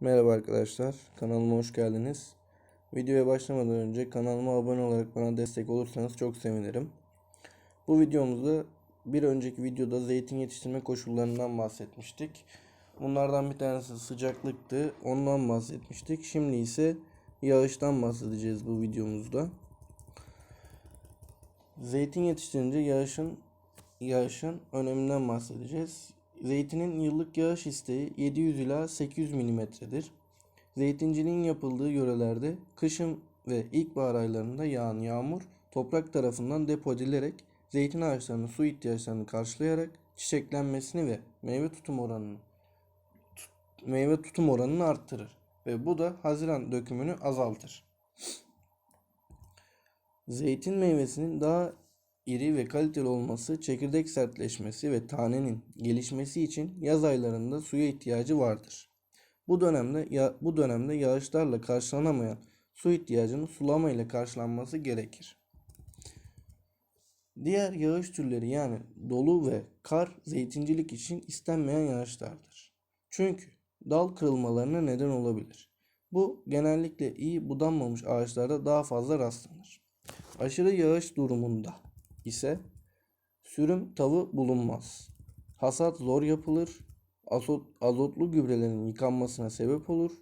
Merhaba arkadaşlar, kanalıma hoş geldiniz. Videoya başlamadan önce kanalıma abone olarak bana destek olursanız çok sevinirim. Bu videomuzda bir önceki videoda zeytin yetiştirme koşullarından bahsetmiştik. Bunlardan bir tanesi sıcaklıktı, ondan bahsetmiştik. Şimdi ise yağıştan bahsedeceğiz bu videomuzda. Zeytin yetiştirince yağışın yağışın öneminden bahsedeceğiz. Zeytinin yıllık yağış isteği 700 ila 800 milimetredir. Zeytinciliğin yapıldığı yörelerde kışın ve ilkbahar aylarında yağan yağmur toprak tarafından depo edilerek zeytin ağaçlarının su ihtiyaçlarını karşılayarak çiçeklenmesini ve meyve tutum oranını tut- meyve tutum oranını arttırır ve bu da Haziran dökümünü azaltır. Zeytin meyvesinin daha iri ve kaliteli olması, çekirdek sertleşmesi ve tanenin gelişmesi için yaz aylarında suya ihtiyacı vardır. Bu dönemde ya, bu dönemde yağışlarla karşılanamayan su ihtiyacının sulama ile karşılanması gerekir. Diğer yağış türleri yani dolu ve kar zeytincilik için istenmeyen yağışlardır. Çünkü dal kırılmalarına neden olabilir. Bu genellikle iyi budanmamış ağaçlarda daha fazla rastlanır. Aşırı yağış durumunda ise sürüm tavı bulunmaz. Hasat zor yapılır. Azot, azotlu gübrelerin yıkanmasına sebep olur.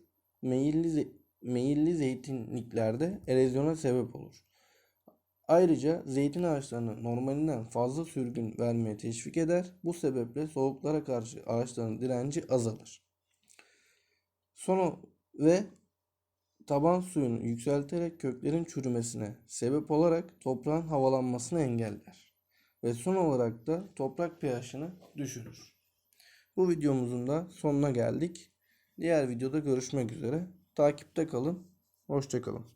Meyilli, meyilli zeytinliklerde erozyona sebep olur. Ayrıca zeytin ağaçlarını normalinden fazla sürgün vermeye teşvik eder. Bu sebeple soğuklara karşı ağaçların direnci azalır. Sonu ve taban suyunu yükselterek köklerin çürümesine sebep olarak toprağın havalanmasını engeller. Ve son olarak da toprak pH'ını düşürür. Bu videomuzun da sonuna geldik. Diğer videoda görüşmek üzere. Takipte kalın. Hoşça kalın.